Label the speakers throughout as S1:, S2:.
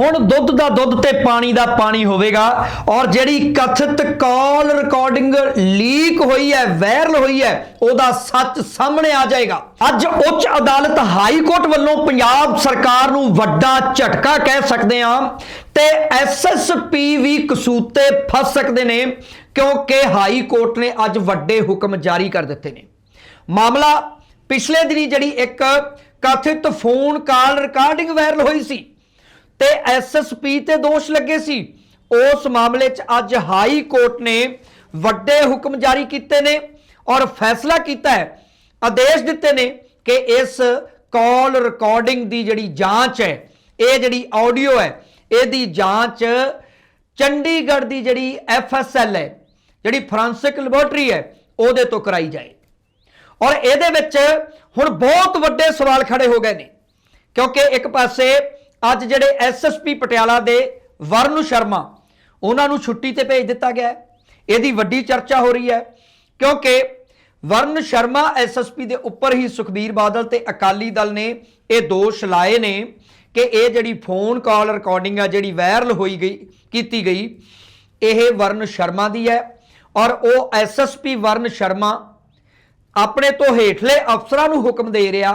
S1: ਹੁਣ ਦੁੱਧ ਦਾ ਦੁੱਧ ਤੇ ਪਾਣੀ ਦਾ ਪਾਣੀ ਹੋਵੇਗਾ ਔਰ ਜਿਹੜੀ ਕਥਿਤ ਕਾਲ ਰਿਕਾਰਡਿੰਗ ਲੀਕ ਹੋਈ ਹੈ ਵਾਇਰਲ ਹੋਈ ਹੈ, ਉਹਦਾ ਸੱਚ ਸਾਹਮਣੇ ਆ ਜਾਏਗਾ। ਅੱਜ ਉੱਚ ਅਦਾਲਤ ਹਾਈ ਕੋਰਟ ਵੱਲੋਂ ਪੰਜਾਬ ਸਰਕਾਰ ਨੂੰ ਵੱਡਾ ਝਟਕਾ ਕਹਿ ਸਕਦੇ ਹਾਂ ਤੇ ਐਸਐਸਪੀ ਵੀ ਕਸੂਤੇ ਫਸ ਸਕਦੇ ਨੇ ਕਿਉਂਕਿ ਹਾਈ ਕੋਰਟ ਨੇ ਅੱਜ ਵੱਡੇ ਹੁਕਮ ਜਾਰੀ ਕਰ ਦਿੱਤੇ ਨੇ। ਮਾਮਲਾ ਪਿਛਲੇ ਦਿਨੀ ਜਿਹੜੀ ਇੱਕ ਕਥਿਤ ਫੋਨ ਕਾਲ ਰਿਕਾਰਡਿੰਗ ਵਾਇਰਲ ਹੋਈ ਸੀ ਤੇ ਐਸਐਸਪੀ ਤੇ ਦੋਸ਼ ਲੱਗੇ ਸੀ। ਉਸ ਮਾਮਲੇ 'ਚ ਅੱਜ ਹਾਈ ਕੋਰਟ ਨੇ ਵੱਡੇ ਹੁਕਮ ਜਾਰੀ ਕੀਤੇ ਨੇ ਔਰ ਫੈਸਲਾ ਕੀਤਾ ਹੈ। ਆਦੇਸ਼ ਦਿੱਤੇ ਨੇ ਕਿ ਇਸ ਕਾਲ ਰਿਕਾਰਡਿੰਗ ਦੀ ਜਿਹੜੀ ਜਾਂਚ ਹੈ, ਇਹ ਜਿਹੜੀ ਆਡੀਓ ਹੈ, ਇਹਦੀ ਜਾਂਚ ਚੰਡੀਗੜ੍ਹ ਦੀ ਜਿਹੜੀ ਐਫਐਸਐਲ ਹੈ, ਜਿਹੜੀ ਫੋਰੈਂਸਿਕ ਲੈਬੋਰੇਟਰੀ ਹੈ, ਉਹਦੇ ਤੋਂ ਕਰਾਈ ਜਾਏ। ਔਰ ਇਹਦੇ ਵਿੱਚ ਹੁਣ ਬਹੁਤ ਵੱਡੇ ਸਵਾਲ ਖੜੇ ਹੋ ਗਏ ਨੇ, ਕਿਉਂਕਿ ਇੱਕ ਪਾਸੇ ਅੱਜ ਜਿਹੜੇ ਐਸਐਸਪੀ ਪਟਿਆਲਾ ਦੇ ਵਰਨ ਸ਼ਰਮਾ, ਉਹਨਾਂ ਨੂੰ ਛੁੱਟੀ ਤੇ ਭੇਜ ਦਿੱਤਾ ਗਿਆ ਹੈ। ਇਹਦੀ ਵੱਡੀ ਚਰਚਾ ਹੋ ਰਹੀ ਹੈ, ਕਿਉਂਕਿ ਵਰਨ ਸ਼ਰਮਾ ਐਸਐਸਪੀ ਦੇ ਉੱਪਰ ਹੀ ਸੁਖਬੀਰ ਬਾਦਲ ਤੇ ਅਕਾਲੀ ਦਲ ਨੇ ਇਹ ਦੋਸ਼ ਲਾਏ ਨੇ ਕਿ ਇਹ ਜਿਹੜੀ ਫੋਨ ਕਾਲ ਰਿਕਾਰਡਿੰਗ ਆ, ਜਿਹੜੀ ਵਾਇਰਲ ਹੋਈ ਗਈ, ਕੀਤੀ ਗਈ, ਇਹ ਵਰਨ ਸ਼ਰਮਾ ਦੀ ਹੈ ਔਰ ਉਹ ਐਸਐਸਪੀ ਵਰਨ ਸ਼ਰਮਾ ਆਪਣੇ ਤੋਂ ਹੇਠਲੇ ਅਫਸਰਾਂ ਨੂੰ ਹੁਕਮ ਦੇ ਰਿਹਾ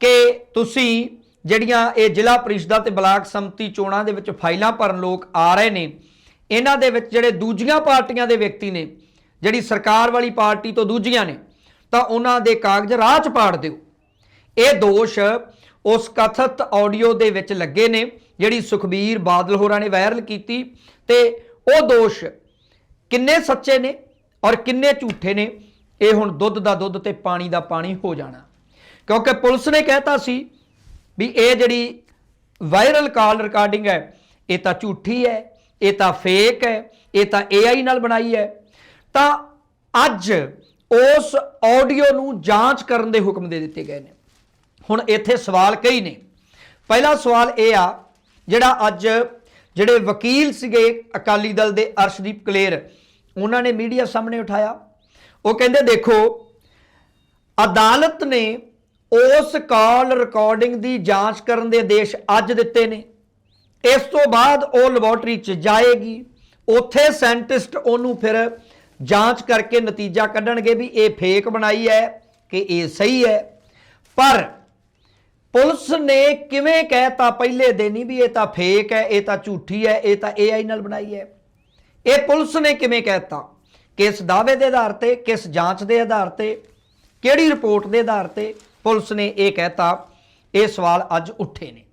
S1: ਕਿ ਤੁਸੀਂ ਜਿਹੜੀਆਂ ਇਹ ਜ਼ਿਲ੍ਹਾ ਪ੍ਰੀਸ਼ਦਾ ਤੇ ਬਲਾਕ ਸੰਮਤੀ ਚੋਣਾਂ ਦੇ ਵਿੱਚ ਫਾਈਲਾਂ ਭਰਨ ਲੋਕ ਆ ਰਹੇ ਨੇ, ਇਹਨਾਂ ਦੇ ਵਿੱਚ ਜਿਹੜੇ ਦੂਜੀਆਂ ਪਾਰਟੀਆਂ ਦੇ ਵਿਅਕਤੀ ਨੇ, ਜਿਹੜੀ ਸਰਕਾਰ ਵਾਲੀ ਪਾਰਟੀ ਤੋਂ ਦੂਜੀਆਂ ਨੇ, ਤਾਂ ਉਹਨਾਂ ਦੇ ਕਾਗਜ਼ ਰਾਹ 'ਚ ਪਾੜ ਦਿਓ। ਇਹ ਦੋਸ਼ ਉਸ ਕਥਿਤ ਆਡੀਓ ਦੇ ਵਿੱਚ ਲੱਗੇ ਨੇ, ਜਿਹੜੀ ਸੁਖਬੀਰ ਬਾਦਲ ਹੋਰਾਂ ਨੇ ਵਾਇਰਲ ਕੀਤੀ ਤੇ ਉਹ ਦੋਸ਼ ਕਿੰਨੇ ਸੱਚੇ ਨੇ ਔਰ ਕਿੰਨੇ ਝੂਠੇ ਨੇ, ਇਹ ਹੁਣ ਦੁੱਧ ਦਾ ਦੁੱਧ ਤੇ ਪਾਣੀ ਦਾ ਪਾਣੀ ਹੋ ਜਾਣਾ। ਕਿਉਂਕਿ ਪੁਲਿਸ ਨੇ ਕਹਿਤਾ ਸੀ ਵੀ ਇਹ ਜਿਹੜੀ ਵਾਇਰਲ ਕਾਲ ਰਿਕਾਰਡਿੰਗ ਹੈ, ਇਹ ਤਾਂ ਝੂਠੀ ਹੈ, ਇਹ ਤਾਂ ਫੇਕ ਹੈ, ਇਹ ਤਾਂ AI ਨਾਲ ਬਣਾਈ ਹੈ। ਤਾਂ ਅੱਜ ਉਸ ਆਡੀਓ ਨੂੰ ਜਾਂਚ ਕਰਨ ਦੇ ਹੁਕਮ ਦੇ ਦਿੱਤੇ ਗਏ ਨੇ। ਹੁਣ ਇੱਥੇ ਸਵਾਲ ਕਈ ਨੇ। ਪਹਿਲਾ ਸਵਾਲ ਇਹ ਆ, ਜਿਹੜਾ ਅੱਜ ਜਿਹੜੇ ਵਕੀਲ ਸੀਗੇ ਅਕਾਲੀ ਦਲ ਦੇ ਅਰਸ਼ਦੀਪ ਕਲੇਰ, ਉਹਨਾਂ ਨੇ ਮੀਡੀਆ ਸਾਹਮਣੇ ਉਠਾਇਆ। ਉਹ ਕਹਿੰਦੇ, ਦੇਖੋ, ਅਦਾਲਤ ਨੇ ਉਸ ਕਾਲ ਰਿਕਾਰਡਿੰਗ ਦੀ ਜਾਂਚ ਕਰਨ ਦੇ ਆਦੇਸ਼ ਅੱਜ ਦਿੱਤੇ ਨੇ। ਇਸ ਤੋਂ ਬਾਅਦ ਉਹ ਲੈਬੋਰਟਰੀ 'ਚ ਜਾਏਗੀ। ਉੱਥੇ ਸਾਇੰਟਿਸਟ ਉਹਨੂੰ ਫਿਰ ਜਾਂਚ ਕਰਕੇ ਨਤੀਜਾ ਕੱਢਣਗੇ ਵੀ ਇਹ ਫੇਕ ਬਣਾਈ ਹੈ ਕਿ ਇਹ ਸਹੀ ਹੈ। ਪਰ ਪੁਲਿਸ ਨੇ ਕਿਵੇਂ ਕਹਿਤਾ ਪਹਿਲੇ ਦਿਨ ਹੀ ਵੀ ਇਹ ਤਾਂ ਫੇਕ ਹੈ, ਇਹ ਤਾਂ ਝੂਠੀ ਹੈ, ਇਹ ਤਾਂ AI ਨਾਲ ਬਣਾਈ ਹੈ। ਇਹ ਪੁਲਿਸ ਨੇ ਕਿਵੇਂ ਕਹਿਤਾ? ਕਿਸ ਦਾਅਵੇ ਦੇ ਆਧਾਰ ਤੇ, ਕਿਸ ਜਾਂਚ ਦੇ ਆਧਾਰ ਤੇ, ਕਿਹੜੀ ਰਿਪੋਰਟ ਦੇ ਆਧਾਰ ਤੇ? ਪੁਲਿਸ ਨੇ ਇਹ ਕਹਿਤਾ, ਇਹ ਸਵਾਲ ਅੱਜ ਉੱਠੇ ਨੇ।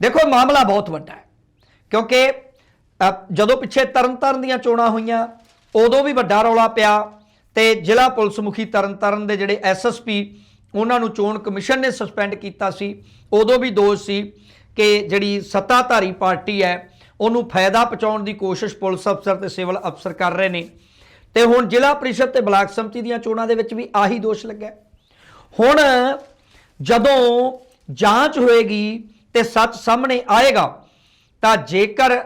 S1: ਦੇਖੋ ਮਾਮਲਾ ਬਹੁਤ ਵੱਡਾ ਹੈ, ਕਿਉਂਕਿ ਜਦੋਂ ਪਿੱਛੇ ਤਰਨਤਾਰਨ ਦੀਆਂ ਚੋਣਾਂ ਹੋਈਆਂ, ਉਦੋਂ ਵੀ ਵੱਡਾ ਰੌਲਾ ਪਿਆ ਤੇ ਜ਼ਿਲ੍ਹਾ ਪੁਲਿਸ ਮੁਖੀ ਤਰਨਤਾਰਨ ਦੇ ਜਿਹੜੇ ਐਸਐਸਪੀ ਉਹਨਾਂ ਨੂੰ ਚੋਣ ਕਮਿਸ਼ਨ ਨੇ ਸਸਪੈਂਡ ਕੀਤਾ ਸੀ। ਉਦੋਂ ਵੀ ਦੋਸ਼ ਸੀ ਕਿ ਜਿਹੜੀ ਸੱਤਾਧਾਰੀ ਪਾਰਟੀ ਹੈ, ਉਹਨੂੰ ਫਾਇਦਾ ਪਹੁੰਚਾਉਣ ਦੀ ਕੋਸ਼ਿਸ਼ ਪੁਲਿਸ ਅਫਸਰ ਤੇ ਸਿਵਲ ਅਫਸਰ ਕਰ ਰਹੇ ਨੇ। ਤੇ ਹੁਣ ਜ਼ਿਲ੍ਹਾ ਪ੍ਰੀਸ਼ਦ ਤੇ ਬਲਾਕ ਸੰਮਤੀ ਦੀਆਂ ਚੋਣਾਂ ਦੇ ਵਿੱਚ ਵੀ ਆਹੀ ਦੋਸ਼ ਲੱਗਾ ਹੁਣ ਜਦੋਂ ਜਾਂਚ ਹੋਏਗੀ ਤੇ ਸੱਚ ਸਾਹਮਣੇ ਆਏਗਾ, ਤਾਂ ਜੇਕਰ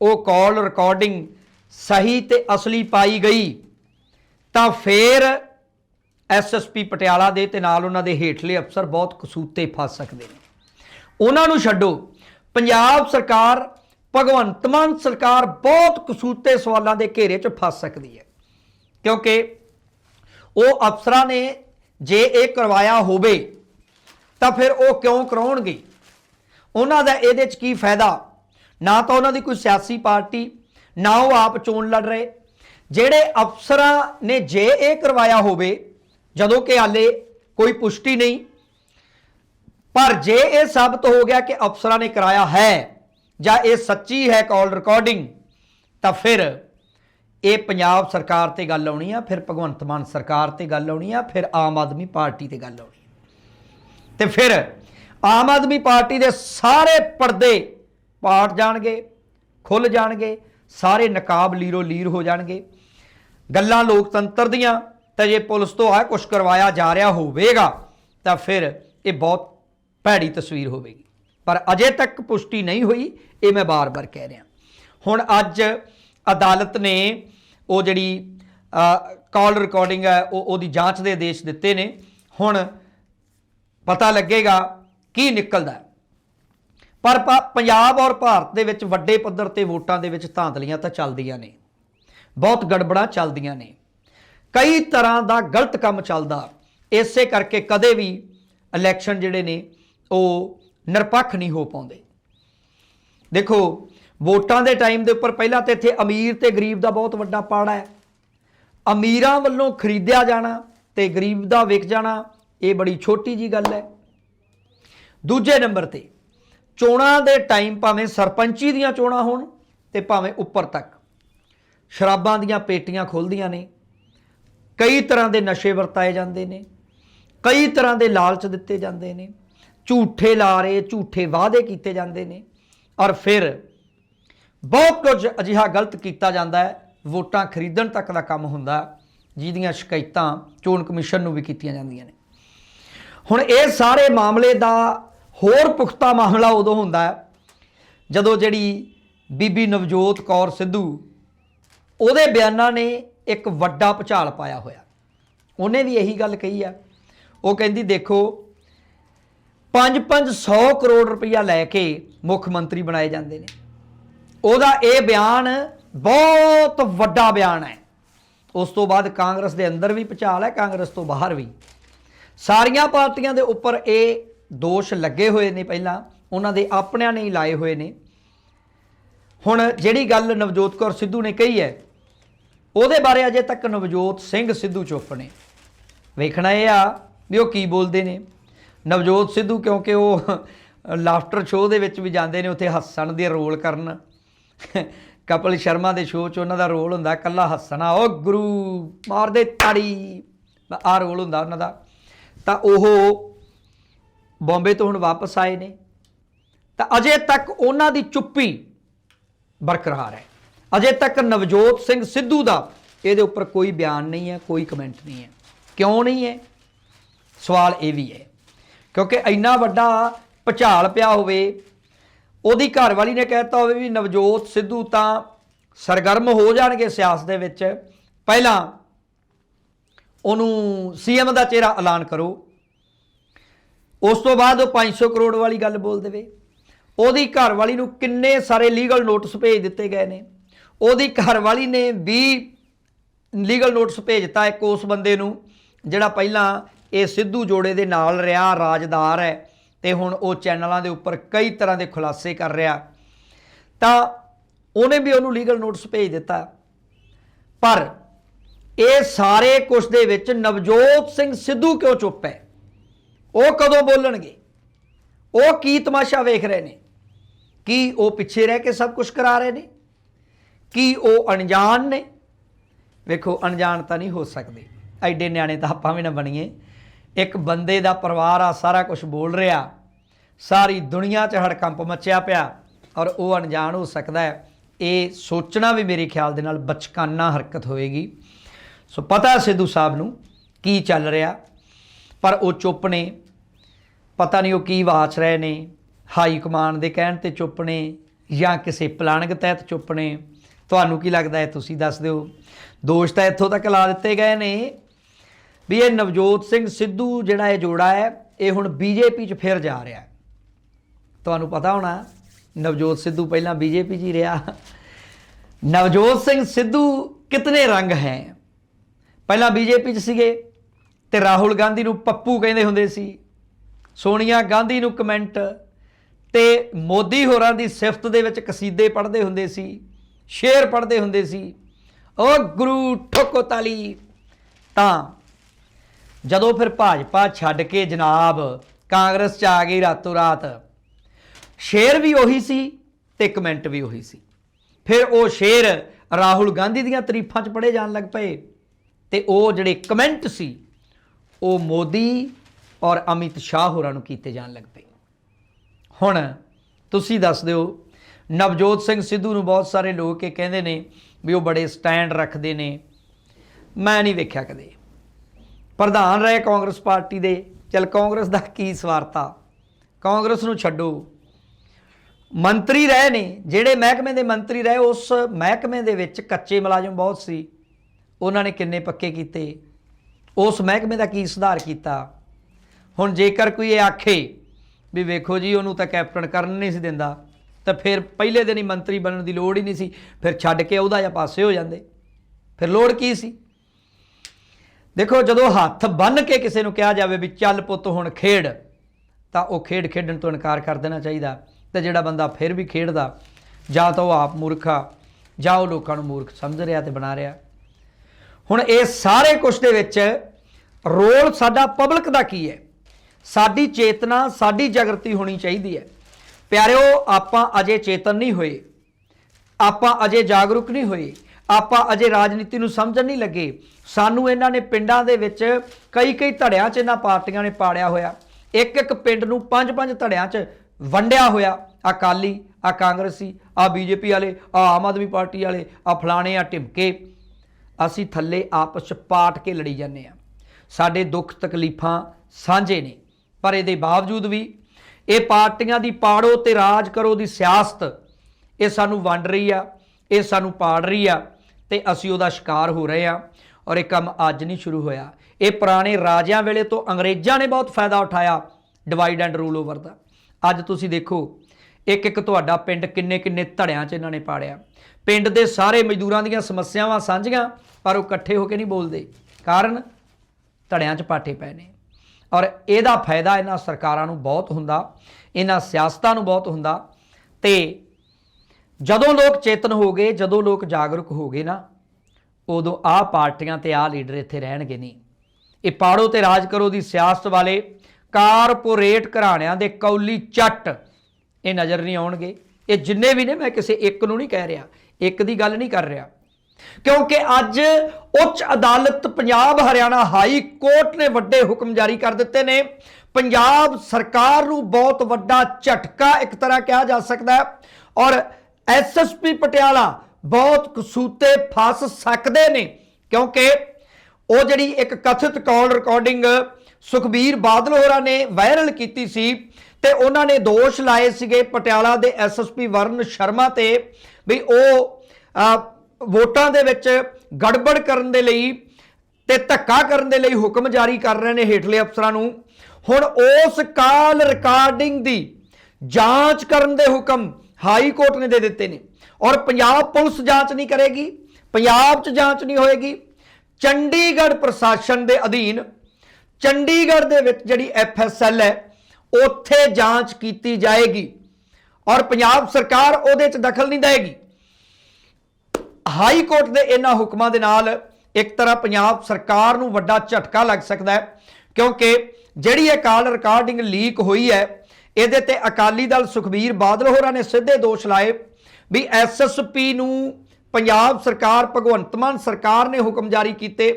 S1: ਉਹ ਕਾਲ ਰਿਕਾਰਡਿੰਗ ਸਹੀ ਤੇ ਅਸਲੀ ਪਾਈ ਗਈ, ਤਾਂ ਫਿਰ ਐਸਐਸਪੀ ਪਟਿਆਲਾ ਦੇ ਤੇ ਨਾਲ ਉਹਨਾਂ ਦੇ ਹੇਠਲੇ ਅਫਸਰ ਬਹੁਤ ਕਸੂਤੇ ਫਸ ਸਕਦੇ ਨੇ। ਉਹਨਾਂ ਨੂੰ ਛੱਡੋ, ਪੰਜਾਬ ਸਰਕਾਰ, ਭਗਵੰਤ ਮਾਨ ਸਰਕਾਰ ਬਹੁਤ ਕਸੂਤੇ ਸਵਾਲਾਂ ਦੇ ਘੇਰੇ 'ਚ ਫਸ ਸਕਦੀ ਹੈ। ਕਿਉਂਕਿ ਉਹ ਅਫਸਰਾਂ ਨੇ ਜੇ ਇਹ ਕਰਵਾਇਆ ਹੋਵੇ, ਤਾਂ ਫਿਰ ਉਹ ਕਿਉਂ ਕਰਾਉਣਗੇ? ਉਹਨਾਂ ਦਾ ਇਹਦੇ 'ਚ ਕੀ ਫਾਇਦਾ? ਨਾ ਤਾਂ ਉਹਨਾਂ ਦੀ ਕੋਈ ਸਿਆਸੀ ਪਾਰਟੀ, ਨਾ ਉਹ ਆਪ ਚੋਣ ਲੜ ਰਹੇ। ਜਿਹੜੇ ਅਫਸਰਾਂ ਨੇ ਜੇ ਇਹ ਕਰਵਾਇਆ ਹੋਵੇ, ਜਦੋਂ ਕਿ ਹਾਲੇ ਕੋਈ ਪੁਸ਼ਟੀ ਨਹੀਂ, ਪਰ ਜੇ ਇਹ ਸਾਬਤ ਹੋ ਗਿਆ ਕਿ ਅਫਸਰਾਂ ਨੇ ਕਰਾਇਆ ਹੈ ਜਾਂ ਇਹ ਸੱਚੀ ਹੈ ਕਾਲ ਰਿਕਾਰਡਿੰਗ, ਤਾਂ ਫਿਰ ਇਹ ਪੰਜਾਬ ਸਰਕਾਰ ਤੇ ਗੱਲ ਆਉਣੀ ਆ, ਫਿਰ ਭਗਵੰਤ ਮਾਨ ਸਰਕਾਰ ਤੇ ਗੱਲ ਆਉਣੀ ਆ, ਫਿਰ ਆਮ ਆਦਮੀ ਪਾਰਟੀ ਤੇ ਗੱਲ ਆਉਣੀ ਆ। ਤੇ ਫਿਰ ਆਮ ਆਦਮੀ ਪਾਰਟੀ ਦੇ ਸਾਰੇ ਪਰਦੇ ਪਾਟ ਜਾਣਗੇ ਖੁੱਲ ਜਾਣਗੇ, ਸਾਰੇ ਨਕਾਬ ਲੀਰੋ ਲੀਰ ਹੋ ਜਾਣਗੇ। ਗੱਲਾਂ ਲੋਕਤੰਤਰ ਦੀਆਂ, ਤਾਂ ਜੇ ਪੁਲਿਸ ਤੋਂ ਆ ਕੁਝ ਕਰਵਾਇਆ ਜਾ ਰਿਹਾ ਹੋਵੇਗਾ, ਤਾਂ ਫਿਰ ਇਹ ਬਹੁਤ ਭੈੜੀ ਤਸਵੀਰ ਹੋਵੇਗੀ। ਪਰ ਅਜੇ ਤੱਕ ਪੁਸ਼ਟੀ ਨਹੀਂ ਹੋਈ, ਇਹ ਮੈਂ ਬਾਰ-ਬਾਰ ਕਹਿ ਰਿਹਾ। ਹੁਣ ਅੱਜ ਅਦਾਲਤ ਨੇ ਉਹ ਜਿਹੜੀ ਕਾਲ ਰਿਕਾਰਡਿੰਗ ਹੈ, ਉਹ ਉਹਦੀ ਜਾਂਚ ਦੇ ਆਦੇਸ਼ ਦਿੱਤੇ ਨੇ। ਹੁਣ ਪਤਾ ਲੱਗੇਗਾ ਕੀ ਨਿਕਲਦਾ ਪਰ ਪ- ਪੰਜਾਬ ਔਰ ਭਾਰਤ ਦੇ ਵਿੱਚ ਵੱਡੇ ਪੱਧਰ ਤੇ ਵੋਟਾਂ ਦੇ ਵਿੱਚ ਧਾਂਦਲੀਆਂ ਤਾਂ ਚੱਲਦੀਆਂ ਨੇ। ਬਹੁਤ ਗੜਬੜਾਂ ਚੱਲਦੀਆਂ ਨੇ। ਕਈ ਤਰ੍ਹਾਂ ਦਾ ਗਲਤ ਕੰਮ ਚੱਲਦਾ। ਇਸੇ ਕਰਕੇ ਕਦੇ ਵੀ ਇਲੈਕਸ਼ਨ ਜਿਹੜੇ ਨੇ, ਉਹ ਨਿਰਪੱਖ ਨਹੀਂ ਹੋ ਪਾਉਂਦੇ। ਦੇਖੋ ਵੋਟਾਂ ਦੇ ਟਾਈਮ ਦੇ ਉੱਪਰ ਪਹਿਲਾਂ ਤੇ ਇੱਥੇ ਅਮੀਰ ਤੇ ਗਰੀਬ ਦਾ ਬਹੁਤ ਵੱਡਾ ਪਾੜਾ ਹੈ। ਅਮੀਰਾਂ ਵੱਲੋਂ ਖਰੀਦਿਆ ਜਾਣਾ ਤੇ ਗਰੀਬ ਦਾ ਵਿਕ ਜਾਣਾ, ਇਹ ਬੜੀ ਛੋਟੀ ਜੀ ਗੱਲ ਹੈ। ਦੂਜੇ ਨੰਬਰ ਤੇ, ਚੋਣਾਂ ਦੇ ਟਾਈਮ ਭਾਵੇਂ ਸਰਪੰਚੀ ਦੀਆਂ ਚੋਣਾਂ ਹੋਣ ਤੇ ਭਾਵੇਂ ਉੱਪਰ ਤੱਕ, ਸ਼ਰਾਬਾਂ ਦੀਆਂ ਪੇਟੀਆਂ ਖੁੱਲਦੀਆਂ ਨੇ, ਕਈ ਤਰ੍ਹਾਂ ਦੇ ਨਸ਼ੇ ਵਰਤਾਏ ਜਾਂਦੇ ਨੇ, ਕਈ ਤਰ੍ਹਾਂ ਦੇ ਲਾਲਚ ਦਿੱਤੇ ਜਾਂਦੇ ਨੇ, ਝੂਠੇ ਲਾਰੇ ਝੂਠੇ ਵਾਅਦੇ ਕੀਤੇ ਜਾਂਦੇ ਨੇ, ਔਰ ਫਿਰ ਬਹੁਤ ਕੁਝ ਅਜਿਹਾ ਗਲਤ ਕੀਤਾ ਜਾਂਦਾ ਹੈ। ਵੋਟਾਂ ਖਰੀਦਣ ਤੱਕ ਦਾ ਕੰਮ ਹੁੰਦਾ ਜਿਹਦੀਆਂ ਸ਼ਿਕਾਇਤਾਂ ਚੋਣ ਕਮਿਸ਼ਨ ਨੂੰ ਵੀ ਕੀਤੀਆਂ ਜਾਂਦੀਆਂ ਨੇ। ਹੁਣ ਇਹ ਸਾਰੇ ਮਾਮਲੇ ਦਾ ਹੋਰ ਪੁਖਤਾ ਮਾਮਲਾ ਉਦੋਂ ਹੁੰਦਾ ਹੈ, ਜਦੋਂ ਜਿਹੜੀ ਬੀਬੀ ਨਵਜੋਤ ਕੌਰ ਸਿੱਧੂ, ਉਹਦੇ ਬਿਆਨਾਂ ਨੇ ਇੱਕ ਵੱਡਾ ਭੁਚਾਲ ਪਾਇਆ ਹੋਇਆ। ਉਹਨੇ ਵੀ ਇਹੀ ਗੱਲ ਕਹੀ ਆ ਉਹ ਕਹਿੰਦੀ, ਦੇਖੋ 5-500 ਕਰੋੜ ਰੁਪਈਆ ਲੈ ਕੇ ਮੁੱਖ ਮੰਤਰੀ ਬਣਾਏ ਜਾਂਦੇ ਨੇ। ਉਹਦਾ ਇਹ ਬਿਆਨ ਬਹੁਤ ਵੱਡਾ ਬਿਆਨ ਹੈ। ਉਸ ਤੋਂ ਬਾਅਦ ਕਾਂਗਰਸ ਦੇ ਅੰਦਰ ਵੀ ਭੁਚਾਲ ਹੈ, ਕਾਂਗਰਸ ਤੋਂ ਬਾਹਰ ਵੀ। ਸਾਰੀਆਂ ਪਾਰਟੀਆਂ ਦੇ ਉੱਪਰ ਇਹ ਦੋਸ਼ ਲੱਗੇ ਹੋਏ ਨੇ ਪਹਿਲਾਂ, ਉਹਨਾਂ ਦੇ ਆਪਣਿਆਂ ਨੇ ਹੀ ਲਾਏ ਹੋਏ ਨੇ। ਹੁਣ ਜਿਹੜੀ ਗੱਲ ਨਵਜੋਤ ਕੌਰ ਸਿੱਧੂ ਨੇ ਕਹੀ ਹੈ, ਉਹਦੇ ਬਾਰੇ ਅਜੇ ਤੱਕ ਨਵਜੋਤ ਸਿੰਘ ਸਿੱਧੂ ਚੁੱਪ ਨੇ। ਵੇਖਣਾ ਇਹ ਆ ਵੀ ਉਹ ਕੀ ਬੋਲਦੇ ਨੇ। ਨਵਜੋਤ ਸਿੱਧੂ ਕਿਉਂਕਿ ਉਹ ਲਾਫਟਰ ਸ਼ੋਅ ਦੇ ਵਿੱਚ ਵੀ ਜਾਂਦੇ ਨੇ, ਉੱਥੇ ਹੱਸਣ ਦੇ ਰੋਲ ਕਰਨ। ਕਪਲ ਸ਼ਰਮਾ ਦੇ ਸ਼ੋਅ 'ਚ ਉਹਨਾਂ ਦਾ ਰੋਲ ਹੁੰਦਾ ਕੱਲਾ ਹੱਸਣਾ ਉਹ ਗੁਰੂ ਮਾਰਦੇ ਤਾੜੀ। ਆ ਰੋਲ ਹੁੰਦਾ ਉਹਨਾਂ ਦਾ। ਤਾਂ ਉਹ ਬੰਬੇ ਤੋਂ ਹੁਣ ਵਾਪਸ ਆਏ ਨੇ। ਤਾਂ ਅਜੇ ਤੱਕ ਉਹਨਾਂ ਦੀ ਚੁੱਪੀ ਬਰਕਰਾਰ ਹੈ। ਅਜੇ ਤੱਕ ਨਵਜੋਤ ਸਿੰਘ ਸਿੱਧੂ ਦਾ ਇਹਦੇ ਉੱਪਰ ਕੋਈ ਬਿਆਨ ਨਹੀਂ ਹੈ, ਕੋਈ ਕਮੈਂਟ ਨਹੀਂ ਹੈ। ਕਿਉਂ ਨਹੀਂ ਹੈ? ਸਵਾਲ ਇਹ ਵੀ ਹੈ। ਕਿਉਂਕਿ ਇੰਨਾ ਵੱਡਾ ਭੁਚਾਲ ਪਿਆ ਹੋਵੇ ਉਹਦੀ ਘਰਵਾਲੀ ਨੇ ਕਹਿਤਾ ਹੋਵੇ ਵੀ ਨਵਜੋਤ ਸਿੱਧੂ ਤਾਂ ਸਰਗਰਮ ਹੋ ਜਾਣਗੇ ਸਿਆਸਤ ਦੇ ਵਿੱਚ। ਪਹਿਲਾਂ ਉਹਨੂੰ ਸੀਐਮ ਦਾ ਚਿਹਰਾ ਐਲਾਨ ਕਰੋ। ਉਸ ਤੋਂ ਬਾਅਦ ਉਹ 500 ਕਰੋੜ ਵਾਲੀ ਗੱਲ ਬੋਲ ਦੇਵੇ। ਉਹਦੀ ਘਰਵਾਲੀ ਨੂੰ ਕਿੰਨੇ ਸਾਰੇ ਲੀਗਲ ਨੋਟਿਸ ਭੇਜ ਦਿੱਤੇ ਗਏ ਨੇ। ਉਹਦੀ ਘਰਵਾਲੀ ਨੇ ਵੀ ਲੀਗਲ ਨੋਟਿਸ ਭੇਜਤਾ ਇੱਕ ਉਸ ਬੰਦੇ ਨੂੰ, ਜਿਹੜਾ ਪਹਿਲਾਂ ਇਹ ਸਿੱਧੂ ਜੋੜੇ ਦੇ ਨਾਲ ਰਿਹਾ, ਰਾਜਦਾਰ ਹੈ। ਤੇ ਹੁਣ ਉਹ ਚੈਨਲਾਂ ਦੇ ਉੱਪਰ ਕਈ ਤਰ੍ਹਾਂ ਦੇ ਖੁਲਾਸੇ ਕਰ ਰਿਹਾ। ਤਾਂ ਉਹਨੇ ਵੀ ਉਹਨੂੰ ਲੀਗਲ ਨੋਟਿਸ ਭੇਜ ਦਿੱਤਾ। ਪਰ ਇਹ ਸਾਰੇ ਕੁਛ ਦੇ ਵਿੱਚ ਨਵਜੋਤ ਸਿੰਘ ਸਿੱਧੂ ਕਿਉਂ ਚੁੱਪ ਹੈ? ਉਹ ਕਦੋਂ ਬੋਲਣਗੇ? ਉਹ ਕੀ ਤਮਾਸ਼ਾ ਵੇਖ ਰਹੇ ਨੇ? ਕੀ ਉਹ ਪਿੱਛੇ ਰਹਿ ਕੇ ਸਭ ਕੁਝ ਕਰਾ ਰਹੇ ਨੇ? ਕੀ ਉਹ ਅਣਜਾਣ ਨੇ? ਵੇਖੋ, ਅਣਜਾਣ ਤਾਂ ਨਹੀਂ ਹੋ ਸਕਦੇ। ਐਡੇ ਨਿਆਣੇ ਤਾਂ ਆਪਾਂ ਵੀ ਨਾ ਬਣੀਏ। ਇੱਕ ਬੰਦੇ ਦਾ ਪਰਿਵਾਰ ਆ, ਸਾਰਾ ਕੁਝ ਬੋਲ ਰਿਹਾ। ਸਾਰੀ ਦੁਨੀਆ 'ਚ ਹੜਕੰਪ ਮਚਿਆ ਪਿਆ ਔਰ ਉਹ ਅਣਜਾਣ ਹੋ ਸਕਦਾ ਹੈ। ਇਹ ਸੋਚਣਾ ਵੀ ਮੇਰੇ ਖਿਆਲ ਦੇ ਨਾਲ ਬਚਕਾਨਾ ਹਰਕਤ ਹੋਏਗੀ। ਸੋ ਪਤਾ ਸਿੱਧੂ ਸਾਹਿਬ ਨੂੰ ਕੀ ਚੱਲ ਰਿਹਾ, ਪਰ ਉਹ ਚੁੱਪ ਨੇ। ਪਤਾ ਨਹੀਂ ਉਹ ਕੀ ਵਾਚ ਰਹੇ ਨੇ। ਹਾਈ ਕਮਾਂਡ ਦੇ ਕਹਿਣ ਤੇ ਚੁੱਪ ਨੇ ਜਾਂ ਕਿਸੇ ਪਲਾਨਿੰਗ ਤਹਿਤ ਚੁੱਪ ਨੇ। ਤੁਹਾਨੂੰ ਕੀ ਲੱਗਦਾ ਹੈ? ਤੁਸੀਂ ਦੱਸ ਦਿਓ। ਦੋਸ਼ ਤਾਂ ਇੱਥੋਂ ਤੱਕ ਲਾ ਦਿੱਤੇ ਗਏ ਨੇ ਵੀ ਇਹ ਨਵਜੋਤ ਸਿੰਘ ਸਿੱਧੂ ਜਿਹੜਾ ਇਹ ਜੋੜਾ ਹੈ, ਇਹ ਹੁਣ ਬੀਜੇਪੀ 'ਚ ਫਿਰ ਜਾ ਰਿਹਾ ਤੁਹਾਨੂੰ ਪਤਾ ਹੋਣਾ, ਨਵਜੋਤ ਸਿੱਧੂ ਪਹਿਲਾਂ ਬੀਜੇਪੀ 'ਚ ਹੀ ਰਿਹਾ। ਨਵਜੋਤ ਸਿੰਘ ਸਿੱਧੂ ਕਿਤਨੇ ਰੰਗ ਹੈ? ਪਹਿਲਾਂ ਬੀਜੇਪੀ 'ਚ ਸੀਗੇ ਤੇ ਰਾਹੁਲ ਗਾਂਧੀ ਨੂੰ ਪੱਪੂ ਕਹਿੰਦੇ ਹੁੰਦੇ ਸੀ, ਸੋਨੀਆ ਗਾਂਧੀ ਨੂੰ ਕਮੈਂਟ ਤੇ ਮੋਦੀ ਹੋਰਾਂ ਦੀ ਸਿਫਤ ਦੇ ਵਿੱਚ ਕਸੀਦੇ ਪੜ੍ਹਦੇ ਹੁੰਦੇ ਸੀ, ਸ਼ੇਰ ਪੜ੍ਹਦੇ ਹੁੰਦੇ ਸੀ। ਓ ਗੁਰੂ ਠੋਕੋ ਤਾਲੀ ਤਾਂ ਜਦੋਂ ਫਿਰ ਭਾਜਪਾ ਛੱਡ ਕੇ ਜਨਾਬ ਕਾਂਗਰਸ ਚ ਆ ਗਈ ਰਾਤੋਂ ਰਾਤ, ਸ਼ੇਰ ਵੀ ਉਹੀ ਸੀ ਤੇ ਕਮੈਂਟ ਵੀ ਉਹੀ ਸੀ। ਫਿਰ ਉਹ ਸ਼ੇਰ ਰਾਹੁਲ ਗਾਂਧੀ ਦੀਆਂ ਤਾਰੀਫਾਂ 'ਚ ਪੜੇ ਜਾਣ ਲੱਗ ਪਏ ਤੇ ਉਹ ਜਿਹੜੇ ਕਮੈਂਟ ਸੀ, ਉਹ ਮੋਦੀ ਔਰ ਅਮਿਤ ਸ਼ਾਹ ਹੋਰਾਂ ਨੂੰ ਕੀਤੇ ਜਾਣ ਲੱਗ ਪਏ। ਹੁਣ ਤੁਸੀਂ ਦੱਸ ਦਿਓ, ਨਵਜੋਤ ਸਿੰਘ ਸਿੱਧੂ ਨੂੰ ਬਹੁਤ ਸਾਰੇ ਲੋਕ ਇਹ ਕਹਿੰਦੇ ਨੇ ਵੀ ਉਹ ਬੜੇ ਸਟੈਂਡ ਰੱਖਦੇ ਨੇ। ਮੈਂ ਨਹੀਂ ਵੇਖਿਆ ਕਦੇ। ਪ੍ਰਧਾਨ ਰਹੇ ਕਾਂਗਰਸ ਪਾਰਟੀ ਦੇ। ਚਲ ਕਾਂਗਰਸ ਦਾ ਕੀ ਸਵਾਰਤਾ? ਕਾਂਗਰਸ ਨੂੰ ਛੱਡੋ। ਮੰਤਰੀ ਰਹੇ ਨੇ। ਜਿਹੜੇ ਮਹਿਕਮੇ ਦੇ ਮੰਤਰੀ ਰਹੇ, ਉਸ ਮਹਿਕਮੇ ਦੇ ਵਿੱਚ ਕੱਚੇ ਮੁਲਾਜ਼ਮ ਬਹੁਤ ਸੀ। ਉਹਨਾਂ ਨੇ ਕਿੰਨੇ ਪੱਕੇ ਕੀਤੇ? ਉਸ ਮਹਿਕਮੇ ਦਾ ਕੀ ਸੁਧਾਰ ਕੀਤਾ? ਹੁਣ ਜੇਕਰ ਕੋਈ ਇਹ ਆਖੇ ਵੀ ਵੇਖੋ ਜੀ, ਉਹਨੂੰ ਤਾਂ ਕੈਪਟਨ ਕਰਨ ਨਹੀਂ ਸੀ ਦਿੰਦਾ, ਤਾਂ ਫਿਰ ਪਹਿਲੇ ਦਿਨ ਹੀ ਮੰਤਰੀ ਬਣਨ ਦੀ ਲੋੜ ਹੀ ਨਹੀਂ ਸੀ। ਫਿਰ ਛੱਡ ਕੇ ਉਹਦਾ ਜਾਂ ਪਾਸੇ ਹੋ ਜਾਂਦੇ। ਫਿਰ ਲੋੜ ਕੀ ਸੀ? ਦੇਖੋ, ਜਦੋਂ ਹੱਥ ਬੰਨ ਕੇ ਕਿਸੇ ਨੂੰ ਕਿਹਾ ਜਾਵੇ ਵੀ ਚੱਲ ਪੁੱਤ, ਹੁਣ ਖੇਡ, ਤਾਂ ਉਹ ਖੇਡ ਖੇਡਣ ਤੋਂ ਇਨਕਾਰ ਕਰ ਦੇਣਾ ਚਾਹੀਦਾ। ਤੇ ਜਿਹੜਾ ਬੰਦਾ ਫਿਰ ਵੀ ਖੇਡਦਾ, ਜਾਂ ਤਾਂ ਉਹ ਆਪ ਮੂਰਖਾ ਜਾਂ ਉਹ ਲੋਕਾਂ ਨੂੰ ਮੂਰਖ ਸਮਝ ਰਿਹਾ ਤੇ ਬਣਾ ਰਿਹਾ। ਹੁਣ ਇਹ ਸਾਰੇ ਕੁਝ ਦੇ ਵਿੱਚ ਰੋਲ ਸਾਡਾ ਪਬਲਿਕ ਦਾ ਕੀ ਹੈ? ਸਾਡੀ ਚੇਤਨਾ, ਸਾਡੀ ਜਾਗਰਤੀ ਹੋਣੀ ਚਾਹੀਦੀ ਹੈ। ਪਿਆਰਿਓ, ਆਪਾਂ ਅਜੇ ਚੇਤਨ ਨਹੀਂ ਹੋਏ। ਆਪਾਂ ਅਜੇ ਜਾਗਰੂਕ ਨਹੀਂ ਹੋਏ। ਆਪਾਂ ਅਜੇ ਰਾਜਨੀਤੀ ਨੂੰ ਸਮਝਣ ਨਹੀਂ ਲੱਗੇ। ਸਾਨੂੰ ਇਹਨਾਂ ਨੇ ਪਿੰਡਾਂ ਦੇ ਵਿੱਚ ਕਈ ਕਈ ਧੜਿਆਂ 'ਚ ਇਹਨਾਂ ਪਾਰਟੀਆਂ ਨੇ ਪਾੜਿਆ ਹੋਇਆ। ਇੱਕ ਇੱਕ ਪਿੰਡ ਨੂੰ ਪੰਜ ਪੰਜ ਧੜਿਆਂ 'ਚ ਵੰਡਿਆ ਹੋਇਆ। ਅਕਾਲੀ, ਆ ਕਾਂਗਰਸੀ, ਆ ਬੀਜੇਪੀ ਵਾਲੇ, ਆ ਆਮ ਆਦਮੀ ਪਾਰਟੀ ਵਾਲੇ, ਆ ਫਲਾਣੇ, ਆ ਢਿਮਕੇ। ਅਸੀਂ ਥੱਲੇ ਆਪਸ 'ਚ ਪਾਟ ਕੇ ਲੜੀ ਜਾਂਦੇ ਆ ਸਾਡੇ ਦੁੱਖ ਤਕਲੀਫਾਂ ਸਾਂਝੇ ਨੇ, ਪਰ ਇਹਦੇ ਬਾਵਜੂਦ ਵੀ ਇਹ ਪਾਰਟੀਆਂ ਦੀ ਪਾੜੋ ਤੇ ਰਾਜ ਕਰੋ ਦੀ ਸਿਆਸਤ, ਇਹ ਸਾਨੂੰ ਵੰਡ ਰਹੀ ਆ, ਇਹ ਸਾਨੂੰ ਪਾੜ ਰਹੀ ਆ। ਤੇ ਅਸੀਂ ਉਹਦਾ ਸ਼ਿਕਾਰ ਹੋ ਰਹੇ ਆ ਔਰ ਇਹ ਕੰਮ ਅੱਜ ਨਹੀਂ ਸ਼ੁਰੂ ਹੋਇਆ। ਇਹ ਪੁਰਾਣੇ ਰਾਜਿਆਂ ਵੇਲੇ ਤੋਂ ਅੰਗਰੇਜ਼ਾਂ ਨੇ ਬਹੁਤ ਫਾਇਦਾ ਉਠਾਇਆ ਡਿਵਾਈਡ ਐਂਡ ਰੂਲ ਓਵਰ ਦਾ। ਅੱਜ ਤੁਸੀਂ ਦੇਖੋ ਇੱਕ ਇੱਕ ਤੁਹਾਡਾ ਪਿੰਡ ਕਿੰਨੇ ਕਿੰਨੇ ਧੜਿਆਂ 'ਚ ਇਹਨਾਂ ਨੇ ਪਾੜਿਆ। ਪਿੰਡ ਦੇ ਸਾਰੇ ਮਜ਼ਦੂਰਾਂ ਦੀਆਂ ਸਮੱਸਿਆਵਾਂ ਸਾਂਝੀਆਂ ਪਰ ਉਹ ਇਕੱਠੇ ਹੋ ਕੇ ਨਹੀਂ ਬੋਲਦੇ। ਕਾਰਨ ਧੜਿਆਂ 'ਚ ਪਾਟੇ ਪਏ ਨੇ। ਔਰ ਇਹਦਾ ਫਾਇਦਾ ਇਹਨਾਂ ਸਰਕਾਰਾਂ ਨੂੰ ਬਹੁਤ ਹੁੰਦਾ, ਇਹਨਾਂ ਸਿਆਸਤਾਂ ਨੂੰ ਬਹੁਤ ਹੁੰਦਾ ਤੇ ਜਦੋਂ ਲੋਕ ਚੇਤਨ ਹੋ ਗਏ, ਜਦੋਂ ਲੋਕ ਜਾਗਰੂਕ ਹੋ ਗਏ ਨਾ, ਉਦੋਂ ਆਹ ਪਾਰਟੀਆਂ ਤੇ ਆਹ ਲੀਡਰ ਇੱਥੇ ਰਹਿਣਗੇ ਨਹੀਂ। ਇਹ ਪਾੜੋ ਤੇ ਰਾਜ ਕਰੋ ਦੀ ਸਿਆਸਤ ਵਾਲੇ ਕਾਰਪੋਰੇਟ ਘਰਾਣਿਆਂ ਦੇ ਕੌਲੀ ਚੱਟ ਇਹ ਨਜ਼ਰ ਨਹੀਂ ਆਉਣਗੇ। ਇਹ ਜਿੰਨੇ ਵੀ ਨੇ, ਮੈਂ ਕਿਸੇ ਇੱਕ ਨੂੰ ਨਹੀਂ ਕਹਿ ਰਿਹਾ, ਇੱਕ ਦੀ ਗੱਲ ਨਹੀਂ ਕਰ ਰਿਹਾ। ਕਿਉਂਕਿ ਅੱਜ ਉੱਚ ਅਦਾਲਤ ਪੰਜਾਬ ਹਰਿਆਣਾ ਹਾਈ ਕੋਰਟ ਨੇ ਵੱਡੇ ਹੁਕਮ ਜਾਰੀ ਕਰ ਦਿੱਤੇ ਨੇ। ਪੰਜਾਬ ਸਰਕਾਰ ਨੂੰ ਬਹੁਤ ਵੱਡਾ ਝਟਕਾ ਇੱਕ ਤਰ੍ਹਾਂ ਕਿਹਾ ਜਾ ਸਕਦਾ ਹੈ ਔਰ ਐਸਐਸਪੀ ਪਟਿਆਲਾ ਬਹੁਤ ਕਸੂਤੇ ਫਸ ਸਕਦੇ ਨੇ, ਕਿਉਂਕਿ ਉਹ ਜਿਹੜੀ ਇੱਕ ਕਥਿਤ ਕਾਲ ਰਿਕਾਰਡਿੰਗ ਸੁਖਬੀਰ ਬਾਦਲ ਹੋਰਾਂ ਨੇ ਵਾਇਰਲ ਕੀਤੀ ਸੀ ਤੇ ਉਹਨਾਂ ਨੇ ਦੋਸ਼ ਲਾਏ ਸੀਗੇ ਪਟਿਆਲਾ ਦੇ ਐਸਐਸਪੀ ਵਰਨ ਸ਼ਰਮਾ ਤੇ ਵੀ ਉਹ ਵੋਟਾਂ ਦੇ ਵਿੱਚ ਗੜਬੜ ਕਰਨ ਦੇ ਲਈ ਤੇ ਧੱਕਾ ਕਰਨ ਦੇ ਲਈ ਹੁਕਮ ਜਾਰੀ ਕਰ ਰਹੇ ਨੇ ਹੇਠਲੇ ਅਫਸਰਾਂ ਨੂੰ। ਹੁਣ ਉਸ ਕਾਲ ਰਿਕਾਰਡਿੰਗ ਦੀ ਜਾਂਚ ਕਰਨ ਦੇ ਹੁਕਮ ਹਾਈ ਕੋਰਟ ਨੇ ਦੇ ਦਿੱਤੇ ਨੇ। ਔਰ ਪੰਜਾਬ ਪੁਲਿਸ ਜਾਂਚ ਨਹੀਂ ਕਰੇਗੀ, ਪੰਜਾਬ 'ਚ ਜਾਂਚ ਨਹੀਂ ਹੋਏਗੀ। ਚੰਡੀਗੜ੍ਹ ਪ੍ਰਸ਼ਾਸਨ ਦੇ ਅਧੀਨ, ਚੰਡੀਗੜ੍ਹ ਦੇ ਵਿੱਚ ਜਿਹੜੀ ਐਫਐਸਐਲ ਹੈ, ਉੱਥੇ ਜਾਂਚ ਕੀਤੀ ਜਾਏਗੀ। ਔਰ ਪੰਜਾਬ ਸਰਕਾਰ ਉਹਦੇ 'ਚ ਦਖਲ ਨਹੀਂ ਦੇਗੀ ਹਾਈ ਕੋਰਟ ਦੇ ਇਹਨਾਂ ਹੁਕਮਾਂ ਦੇ ਨਾਲ ਇੱਕ ਤਰ੍ਹਾਂ ਪੰਜਾਬ ਸਰਕਾਰ ਨੂੰ ਵੱਡਾ ਝਟਕਾ ਲੱਗ ਸਕਦਾ ਹੈ, ਕਿਉਂਕਿ ਜਿਹੜੀ ਇਹ ਕਾਲ ਰਿਕਾਰਡਿੰਗ ਲੀਕ ਹੋਈ ਹੈ ਇਹਦੇ ਤੇ ਅਕਾਲੀ ਦਲ ਸੁਖਬੀਰ ਬਾਦਲ ਹੋਰਾਂ ਨੇ ਸਿੱਧੇ ਦੋਸ਼ ਲਾਏ ਵੀ ਐਸਐਸਪੀ ਨੂੰ ਪੰਜਾਬ ਸਰਕਾਰ, ਭਗਵੰਤ ਮਾਨ ਸਰਕਾਰ ਨੇ ਹੁਕਮ ਜਾਰੀ ਕੀਤੇ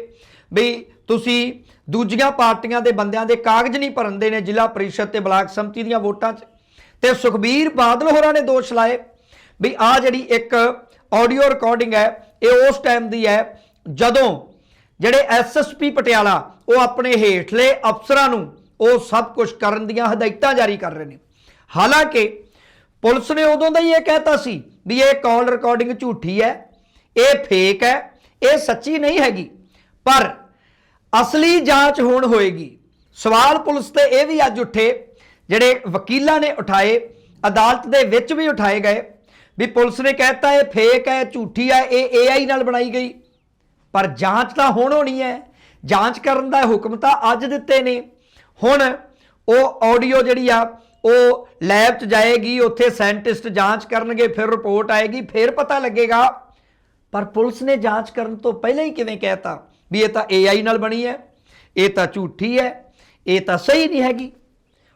S1: ਵੀ ਤੁਸੀਂ ਦੂਜੀਆਂ ਪਾਰਟੀਆਂ ਦੇ ਬੰਦਿਆਂ ਦੇ ਕਾਗਜ਼ ਨਹੀਂ ਭਰਨ ਦੇ ਨੇ ਜ਼ਿਲ੍ਹਾ ਪਰਿਸ਼ਦ ਤੇ ਬਲਾਕ ਸੰਮਤੀ ਦੀਆਂ ਵੋਟਾਂ 'ਚ। ਤੇ ਸੁਖਬੀਰ ਬਾਦਲ ਹੋਰਾਂ ਨੇ ਦੋਸ਼ ਲਾਏ ਵੀ ਆ ਜਿਹੜੀ ਇੱਕ ਆਡੀਓ ਰਿਕਾਰਡਿੰਗ ਹੈ, ਇਹ ਉਸ ਟਾਈਮ ਦੀ ਹੈ ਜਦੋਂ ਜਿਹੜੇ ਐਸਐਸਪੀ ਪਟਿਆਲਾ, ਉਹ ਆਪਣੇ ਹੇਠਲੇ ਅਫਸਰਾਂ ਨੂੰ ਉਹ ਸਭ ਕੁਝ ਕਰਨ ਦੀਆਂ ਹਦਾਇਤਾਂ ਜਾਰੀ ਕਰ ਰਹੇ ਨੇ। ਹਾਲਾਂਕਿ ਪੁਲਿਸ ਨੇ ਉਦੋਂ ਦਾ ਹੀ ਇਹ ਕਹਿਤਾ ਸੀ ਵੀ ਇਹ ਕਾਲ ਰਿਕਾਰਡਿੰਗ ਝੂਠੀ ਹੈ, ਇਹ ਫੇਕ ਹੈ, ਇਹ ਸੱਚੀ ਨਹੀਂ ਹੈਗੀ। ਪਰ ਅਸਲੀ ਜਾਂਚ ਹੁਣ ਹੋਏਗੀ। ਸਵਾਲ ਪੁਲਿਸ ਤੇ ਇਹ ਵੀ ਅੱਜ ਉੱਠੇ, ਜਿਹੜੇ ਵਕੀਲਾਂ ਨੇ ਉਠਾਏ, ਅਦਾਲਤ ਦੇ ਵਿੱਚ ਵੀ ਉਠਾਏ ਗਏ ਵੀ ਪੁਲਿਸ ਨੇ ਕਹਿਤਾ ਇਹ ਫੇਕ ਹੈ ਝੂਠੀ ਹੈ, ਇਹ AI ਨਾਲ ਬਣਾਈ ਗਈ। ਪਰ ਜਾਂਚ ਤਾਂ ਹੁਣ ਹੋਣੀ ਹੈ। ਜਾਂਚ ਕਰਨ ਦਾ ਹੁਕਮ ਤਾਂ ਅੱਜ ਦਿੱਤੇ ਨੇ। ਹੁਣ ਉਹ ਆਡੀਓ ਜਿਹੜੀ ਆ, ਉਹ ਲੈਬ 'ਚ ਜਾਏਗੀ, ਉੱਥੇ ਸਾਇੰਟਿਸਟ ਜਾਂਚ ਕਰਨਗੇ, ਫਿਰ ਰਿਪੋਰਟ ਆਏਗੀ, ਫਿਰ ਪਤਾ ਲੱਗੇਗਾ। ਪਰ ਪੁਲਿਸ ਨੇ ਜਾਂਚ ਕਰਨ ਤੋਂ ਪਹਿਲਾਂ ਹੀ ਕਿਵੇਂ ਕਹਿਤਾ ਵੀ ਇਹ ਤਾਂ AI ਨਾਲ ਬਣੀ ਹੈ, ਇਹ ਤਾਂ ਝੂਠੀ ਹੈ, ਇਹ ਤਾਂ ਸਹੀ ਨਹੀਂ ਹੈਗੀ।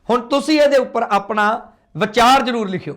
S1: ਹੁਣ ਤੁਸੀਂ ਇਹਦੇ ਉੱਪਰ ਆਪਣਾ ਵਿਚਾਰ ਜ਼ਰੂਰ ਲਿਖਿਓ।